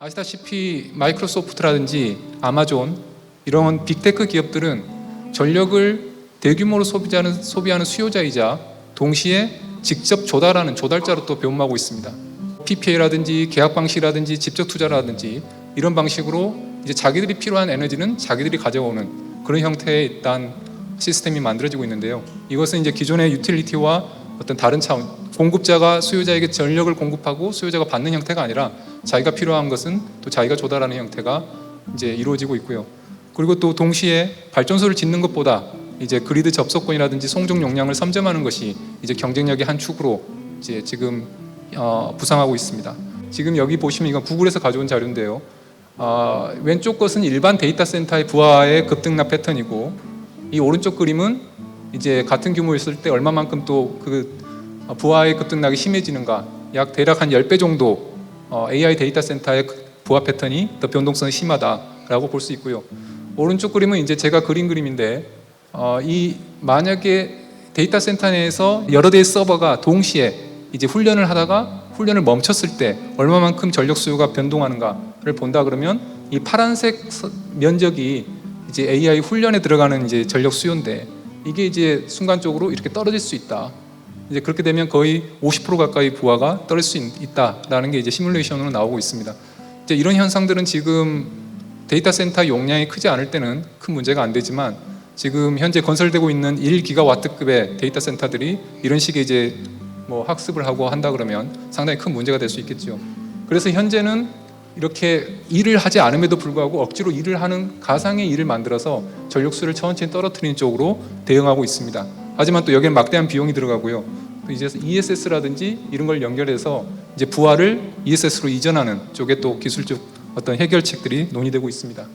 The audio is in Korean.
아시다시피 마이크로소프트라든지 아마존 이런 빅테크 기업들은 전력을 대규모로 소비하는, 소비하는 수요자이자 동시에 직접 조달하는 조달자로 또 배움하고 있습니다. PPA라든지 계약 방식이라든지 직접 투자라든지 이런 방식으로 이제 자기들이 필요한 에너지는 자기들이 가져오는 그런 형태의 일단 시스템이 만들어지고 있는데요. 이것은 이제 기존의 유틸리티와 어떤 다른 차원 공급자가 수요자에게 전력을 공급하고 수요자가 받는 형태가 아니라 자기가 필요한 것은 또 자기가 조달하는 형태가 이제 이루어지고 있고요. 그리고 또 동시에 발전소를 짓는 것보다 이제 그리드 접속권이라든지 송정 용량을 선점하는 것이 이제 경쟁력의 한 축으로 이제 지금 어, 부상하고 있습니다. 지금 여기 보시면 이건 구글에서 가져온 자료인데요. 어, 왼쪽 것은 일반 데이터 센터의 부하의 급등락 패턴이고 이 오른쪽 그림은 이제 같은 규모였을 때 얼마만큼 또 그 부하의 급등락이 심해지는가 약 대략 한 10배 정도 어, AI 데이터 센터의 부하 패턴이 더 변동성이 심하다라고 볼 수 있고요. 오른쪽 그림은 이제 제가 그린 그림인데 어, 이 만약에 데이터 센터 내에서 여러 대의 서버가 동시에 이제 훈련을 하다가 훈련을 멈췄을 때 얼마만큼 전력 수요가 변동하는가를 본다 그러면 이 파란색 서- 면적이 이제 AI 훈련에 들어가는 이제 전력 수요인데 이게 이제 순간적으로 이렇게 떨어질 수 있다. 이제 그렇게 되면 거의 50% 가까이 부하가 떨어질 수 있- 있다라는 게 이제 시뮬레이션으로 나오고 있습니다. 이제 이런 현상들은 지금 데이터 센터 용량이 크지 않을 때는 큰 문제가 안 되지만 지금 현재 건설되고 있는 1기가와트급의 데이터 센터들이 이런 식의 이제 뭐 학습을 하고 한다 그러면 상당히 큰 문제가 될 수 있겠죠. 그래서 현재는 이렇게 일을 하지 않음에도 불구하고 억지로 일을 하는 가상의 일을 만들어서 전력수를 천천히 떨어뜨리는 쪽으로 대응하고 있습니다. 하지만 또 여기는 막대한 비용이 들어가고요. 또 이제 ESS라든지 이런 걸 연결해서 이제 부하를 ESS로 이전하는 쪽에 또 기술적 어떤 해결책들이 논의되고 있습니다.